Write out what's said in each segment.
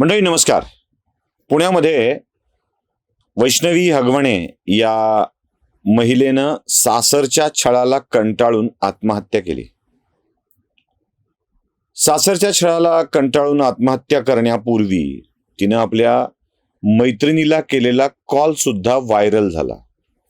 मंडळी नमस्कार. पुण्यामध्ये वैष्णवी हगवणे या महिलेनं सासरच्या छळाला कंटाळून आत्महत्या केली. सासरच्या छळाला कंटाळून आत्महत्या करण्यापूर्वी तिनं आपल्या मैत्रिणीला केलेला कॉल सुद्धा व्हायरल झाला.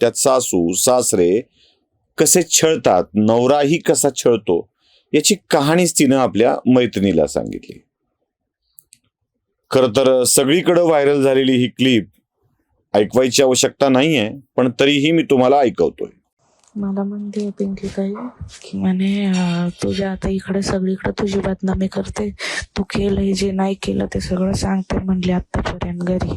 त्यात सासू सासरे कसे छळतात नवराही कसा छळतो याची कहाणीच तिनं आपल्या मैत्रिणीला सांगितली. खर तर सगळीकडे व्हायरल झालेली ही क्लिप ऐकवायची आवश्यकता नाहीये पण तरीही मी तुम्हाला ऐकवतोय. मला म्हणते पिंकी ताई की म्हणे तुझ्या आता इकडे सगळीकडे तुझी बदनामी करते. तू केलंय जे नाही केलं ते सगळं सांगते म्हणले आत्तापर्यंत घरी.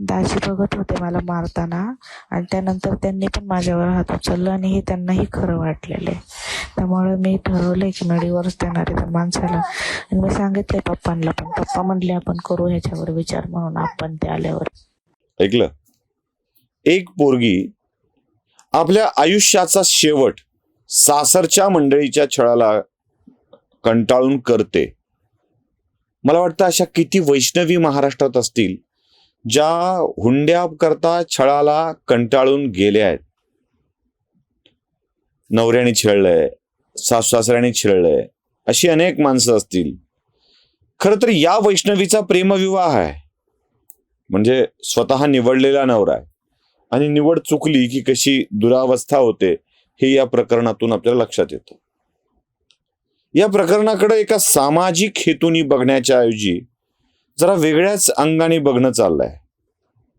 दाजी बघत होते मला मारताना. आणि त्यानंतर त्यांनी पण माझ्यावर हात उचलला आणि हे त्यांनाही खरं वाटलेलं आहे. त्यामुळे मी ठरवलंय की नडीवरच देणार आहे त्या माणसाला. आणि मी सांगितलंय पप्पांना पण. पप्पा म्हणले आपण करू ह्याच्यावर विचार म्हणून आपण ते आल्यावर. ऐकलं? एक पोरगी आपल्या आयुष्याचा शेवट सासरच्या मंडळीच्या छळाला कंटाळून करते. मला वाटतं अशा किती वैष्णवी महाराष्ट्रात असतील ज्या हुंड्या करता छळाला कंटाळून गेल्या आहेत. नवऱ्याने छेळलंय सासू सासऱ्याने छेळलंय अशी अनेक माणसं असतील. खर तर या वैष्णवीचा प्रेमविवाह आहे. म्हणजे स्वतः निवडलेला नवरा आहे. आणि निवड चुकली की कशी दुरावस्था होते हे या प्रकरणातून आपल्याला लक्षात येतं. या प्रकरणाकडे एका सामाजिक हेतूनी बघण्याच्या ऐवजी जरा वेगळ्याच अंगाने बघणं चाललंय.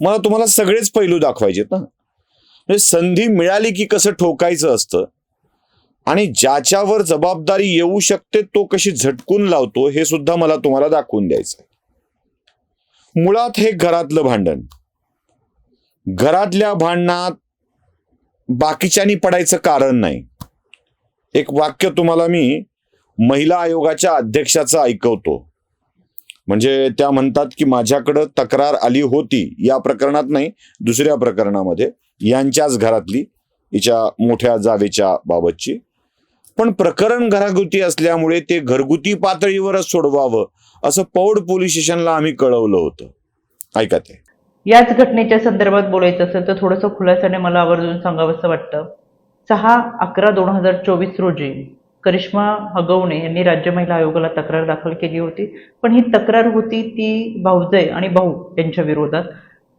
मला तुम्हाला सगळेच पैलू दाखवायचेत ना. म्हणजे संधी मिळाली की कसं ठोकायचं असतं? आणि ज्याच्यावर जबाबदारी येऊ शकते तो कशी झटकून लावतो हे सुद्धा मला तुम्हाला दाखवून द्यायचं आहे मुळात हे घरातलं भांडण. घरातल्या भांडणात बाकीच्यांनी पडायचं कारण नाही. एक वाक्य तुम्हाला मी महिला आयोगाच्या अध्यक्षाचं ऐकवतो. म्हणजे त्या म्हणतात की माझ्याकडं तक्रार आली होती या प्रकरणात नाही दुसऱ्या प्रकरणामध्ये यांच्याच घरातली हिच्या मोठ्या जावेच्या बाबतची. पण प्रकरण घरागुती असल्यामुळे ते घरगुती पातळीवरच सोडवावं असं पौड पोलीस स्टेशनला आम्ही कळवलं होतं. ऐका ते. याच घटनेच्या संदर्भात बोलायचं असेल तर थोडंसं खुलासाने मला आवर्जून सांगावंसं वाटतं. सहा अकरा दोन हजार चोवीस रोजी करिश्मा हगवणे यांनी राज्य महिला आयोगाला तक्रार दाखल केली होती. पण ही तक्रार होती ती भाऊजय आणि भाऊ यांच्या विरोधात.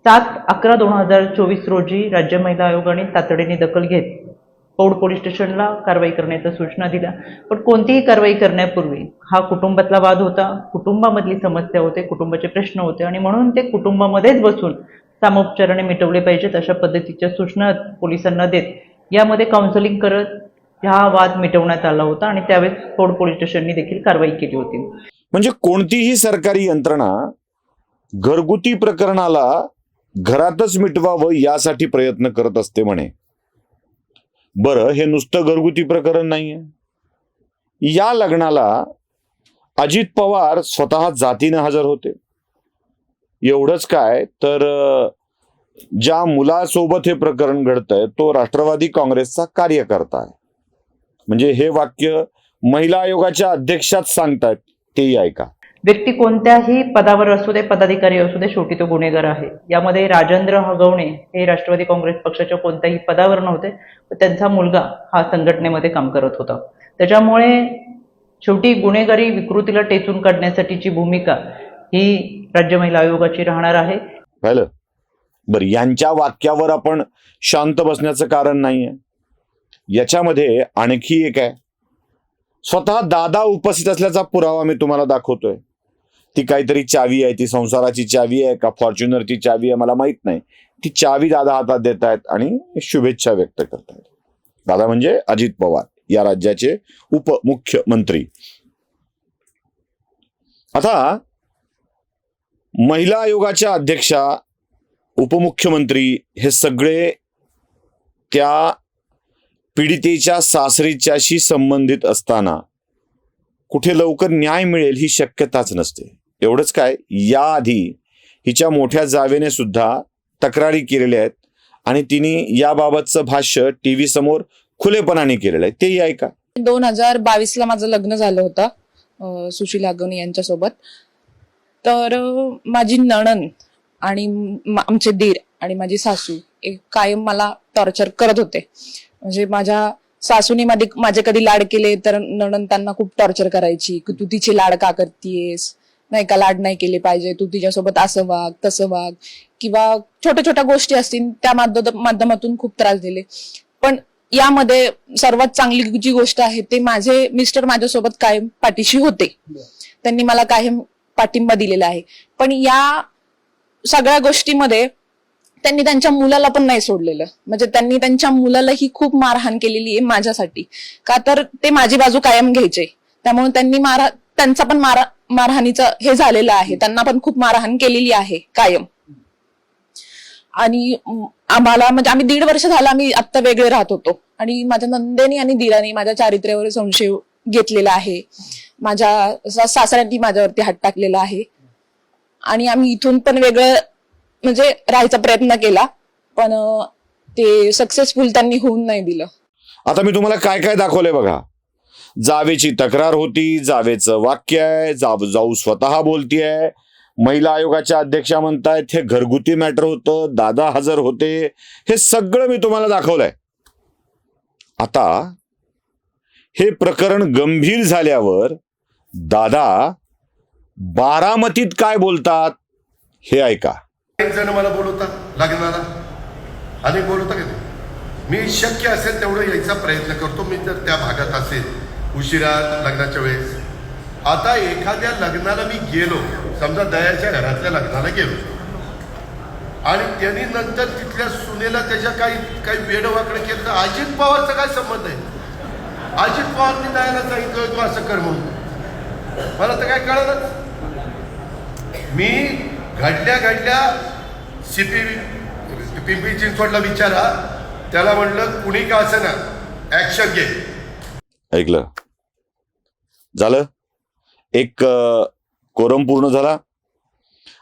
सात अकरा दोन हजार चोवीस रोजी राज्य महिला आयोगाने तातडीने दखल घेत पौड पोलीस स्टेशनला कारवाई करण्याच्या सूचना दिल्या. पण कोणतीही कारवाई करण्यापूर्वी हा कुटुंबातला वाद होता. कुटुंबामधली समस्या होते कुटुंबाचे प्रश्न होते आणि म्हणून ते कुटुंबामध्येच बसून सामोपचाराने मिटवले पाहिजेत अशा पद्धतीच्या सूचना पोलिसांना देत. यामध्ये काउन्सिलिंग करत हा वाद मिटवण्यात आला होता आणि त्यावेळेस फोर्ड पोलीस स्टेशननी देखील कारवाई केली होती. म्हणजे कोणतीही सरकारी यंत्रणा घरगुती प्रकरणाला घरातच मिटवावं यासाठी प्रयत्न करत असते म्हणे. बरं हे नुसतं घरगुती प्रकरण नाहीये. या लग्नाला अजित पवार स्वतः जातीनं हजर होते. एवढंच काय तर ज्या मुलासोबत हे प्रकरण घडतंय तो राष्ट्रवादी काँग्रेसचा कार्यकर्ता आहे. म्हणजे हे वाक्य महिला आयोगाच्या अध्यक्षाच सांगतायत तेही ऐका. व्यक्ती कोणत्याही पदावर असू दे पदाधिकारी असू दे शेवटी तो गुन्हेगार आहे. यामध्ये राजेंद्र हगवणे हे राष्ट्रवादी काँग्रेस पक्षाच्या कोणत्याही पदावर नव्हते त्यांचा मुलगा हा संघटनेमध्ये काम करत होता. त्याच्यामुळे शेवटी गुन्हेगारी विकृतीला टेचून काढण्यासाठीची भूमिका ही राज्य महिला आयोगाची राहणार आहे. बर यांच्या वाक्यावर आपण शांत बसण्याचं कारण नाहीये. याच्यामध्ये आणखी एक आहे. स्वतः दादा उपस्थित असल्याचा पुरावा मी तुम्हाला दाखवतोय. ती काहीतरी चावी आहे ती संसाराची चावी आहे का फॉर्च्युनरची चावी आहे मला माहीत नाही. ती चावी दादा हातात देत आहेत आणि शुभेच्छा व्यक्त करतायत. दादा म्हणजे अजित पवार या राज्याचे उपमुख्यमंत्री. आता महिला आयोगाच्या अध्यक्षा उपमुख्यमंत्री हे सगळे त्या पीडितेच्या सासरीच्याशी संबंधित असताना कुठे लवकर न्याय मिळेल ही शक्यताच नसते. एवढंच काय याआधी हिच्या मोठ्या जावेने सुद्धा तक्रारी केलेल्या आहेत आणि तिने याबाबतचं भाष्य टी व्ही समोर खुलेपणाने केलेलं आहे. तेही ऐका. दोन हजार बावीसला माझं लग्न झालं होतं सुशील अगवणी यांच्यासोबत. तर माझी नणन आणि आमचे दीर आणि माझी सासू कायम मला टॉर्चर करत होते. म्हणजे माझ्या सासूने माझे माझे कधी लाड केले तर नणन त्यांना खूप टॉर्चर करायची की तू तिचे लाड का करतीयस? नाही का लाड नाही केले पाहिजे तू तिच्यासोबत असं वाग तसं वाग. किंवा छोट्या छोट्या गोष्टी असतील त्या माध्यम- माध्यमातून खूप त्रास दिले. पण यामध्ये सर्वात चांगली जी गोष्ट आहे ते माझे मिस्टर माझ्यासोबत कायम पाठीशी होते. त्यांनी मला कायम पाठिंबा दिलेला आहे. पण या सगळ्या गोष्टीमध्ये त्यांनी त्यांच्या मुलाला पण नाही सोडलेलं. म्हणजे त्यांनी त्यांच्या मुलाला ही खूप मारहाण केलेली आहे माझ्यासाठी. का तर ते माझी बाजू कायम घ्यायचे. त्यामुळे त्यांनी मार त्यांचा पण मार मारहाणीचं हे झालेलं आहे. त्यांना पण खूप मारहाण केलेली आहे कायम. आणि आम्हाला म्हणजे आम्ही दीड वर्ष झालं आम्ही आत्ता वेगळे राहत होतो. आणि माझ्या नंदेनी आणि दिरानी माझ्या चारित्र्यावर संशय घेतलेला आहे. माझ्या सासऱ्यांनी माझ्यावरती हात टाकलेला आहे. आणि आम्ही इथून पण वेगळं म्हणजे राहायचा प्रयत्न केला पण ते सक्सेसफुल त्यांनी होऊन नाही दिलं. आता मी तुम्हाला काय काय दाखवलंय बघा. जावेची तक्रार होती जावेचं वाक्य आहे जाव जाऊ स्वतः बोलतीये. महिला आयोगाच्या अध्यक्षा म्हणतायत हे घरगुती मॅटर होतं दादा हजर होते. हे सगळं मी तुम्हाला दाखवलंय. आता हे प्रकरण गंभीर झाल्यावर दादा बारामतीत काय बोलतात हे ऐका. एक जण मला बोलवतात लग्नाला आणि बोलवता का मी शक्य असेल तेवढं यायचा प्रयत्न करतो. मी जर त्या भागात असेल उशिरा लग्नाच्या वेळेस. आता एखाद्या लग्नाला मी गेलो. समजा दयाच्या घरातल्या लग्नाला गेलो. आणि त्यांनी नंतर तिथल्या सुनेला त्याच्या काही काही वेडवाकडे केलं तर अजित पवारचा काय संबंध आहे? अजित पवारनी दयाला सांगितलं तू असं कर म्हणून. मला तर काय कळलं मी घडल्या घडल्या सीपी पिंपरी चिंचवडला विचारा. त्याला म्हणलं कुणी का असं ना ऍक्शन घे. ऐकलं. झालं? एक कोरम पूर्ण झाला.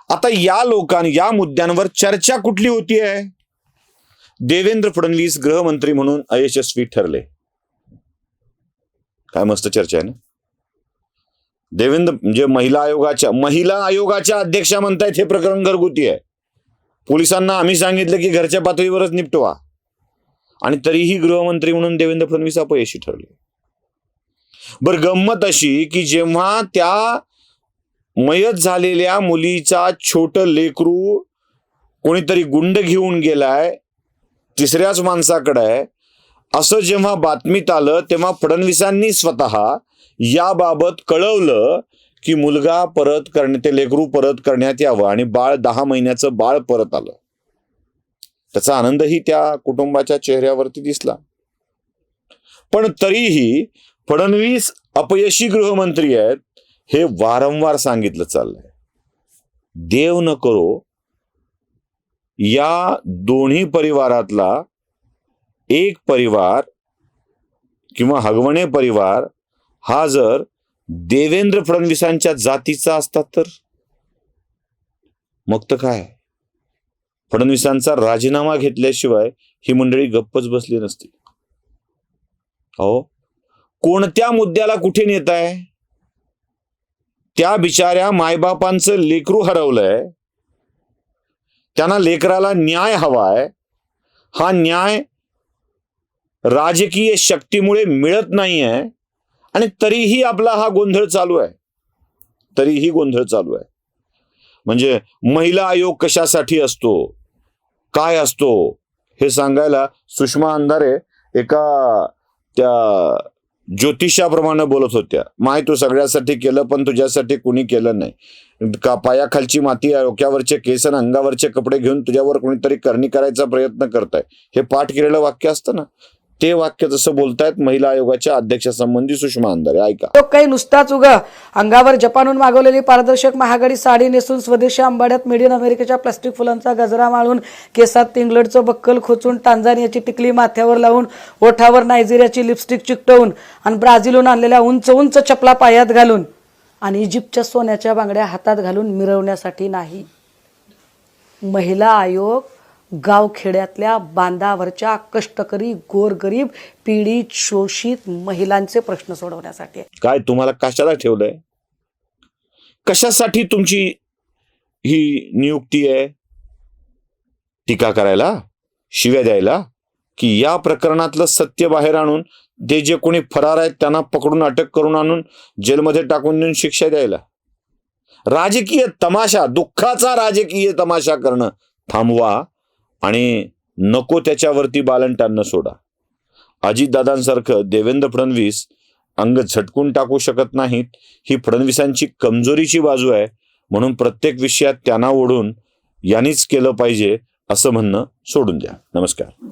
आता या लोकांनी या मुद्द्यांवर चर्चा कुठली होती आहे देवेंद्र फडणवीस गृहमंत्री म्हणून अयशस्वी ठरले. काय मस्त चर्चा आहे ना? देवेंद्र म्हणजे महिला आयोगाच्या महिला आयोगाच्या अध्यक्षा म्हणतायत हे प्रकरण घरगुती आहे. पोलिसांना आम्ही सांगितलं की घरच्या पातळीवरच निपटवा. आणि तरीही गृहमंत्री म्हणून देवेंद्र फडणवीस अपयशी ठरले. बरं गंमत अशी की जेव्हा त्या मयत झालेल्या मुलीचा छोट लेकरू कोणीतरी गुंड घेऊन गेलाय तिसऱ्याच माणसाकडे आहे असं जेव्हा बातमीत आलं तेव्हा फडणवीसांनी स्वतः याबाबत कळवलं की मुलगा परत करण्या ते लेकरू परत करण्यात यावं आणि बाळ दहा महिन्याचं बाळ परत आलं. त्याचा आनंदही त्या कुटुंबाच्या चेहऱ्यावरती दिसला. पण तरीही फडणवीस अपयशी गृहमंत्री आहेत हे वारंवार सांगितलं चाललंय. देव न करो या दोन्ही परिवारातला एक परिवार किंवा हगवणे परिवार हा जर देवेंद्र फडणवीसांच्या जातीचा असतात तर? मग तर काय? फडणवीसांचा राजीनामा घेतल्याशिवाय ही मंडळी गप्पच बसली नसती. अहो कोणत्या मुद्द्याला कुठे नेत आहे? त्या बिचाऱ्या मायबापांचं लेकरू हरवलंय. त्यांना लेकराला न्याय हवाय. हा न्याय राजकीय शक्तीमुळे मिळत नाहीये. आणि तरीही आपला हा गोंधळ चालू आहे. तरीही गोंधळ चालू आहे. म्हणजे महिला आयोग कशासाठी असतो? काय असतो? हे सांगायला सुषमा अंधारे एका त्या ज्योतिषाप्रमाणे बोलत होत्या. माय तू सगळ्यासाठी केलं पण तुझ्यासाठी कुणी केलं नाही. का पायाखालची माती डोक्यावरचे केस आणि अंगावरचे कपडे घेऊन तुझ्यावर कोणीतरी करणी करायचा प्रयत्न करताय? हे पाठ केलेलं वाक्य असतं ना? ते वाक्य जसं बोलतायत महिला आयोगाच्या अध्यक्षासंबंधी सुषमा अंधारे. ऐका. तो काही नुसताच उगा. अंगावर जपानहून मागवलेली पारदर्शक महागडी साडी नेसून स्वदेशी आंबाड्यात मिडियन अमेरिकेच्या प्लास्टिक फुलांचा गजरा माळून केसात इंग्लंडचं बक्कल खोचून टांझानियाची टिकली माथ्यावर लावून ओठावर नायजेरियाची लिपस्टिक चिकटवून आणि ब्राझीलहून आणलेल्या उंच उंच चपला पायात घालून आणि इजिप्तच्या सोन्याच्या बांगड्या हातात घालून मिरवण्यासाठी नाही. महिला आयोग गावखेड्यातल्या बांधावरच्या कष्टकरी गोरगरीब पीडित शोषित महिलांचे प्रश्न सोडवण्यासाठी. काय तुम्हाला कशाला ठेवलंय? कशासाठी तुमची ही नियुक्ती आहे? टीका करायला? शिव्या द्यायला? की या प्रकरणातलं सत्य बाहेर आणून ते जे कोणी फरार आहेत त्यांना पकडून अटक करून आणून जेलमध्ये टाकून देऊन शिक्षा द्यायला? राजकीय तमाशा दुःखाचा राजकीय तमाशा करणं थांबवा. आणि नको त्याच्यावरती बालंटांना सोडा. अजितदादांसारखं देवेंद्र फडणवीस अंग झटकून टाकू शकत नाहीत. ही फडणवीसांची कमजोरीची बाजू आहे. म्हणून प्रत्येक विषयात त्यांना ओढून यांनीच केलं पाहिजे असं म्हणणं सोडून द्या. नमस्कार.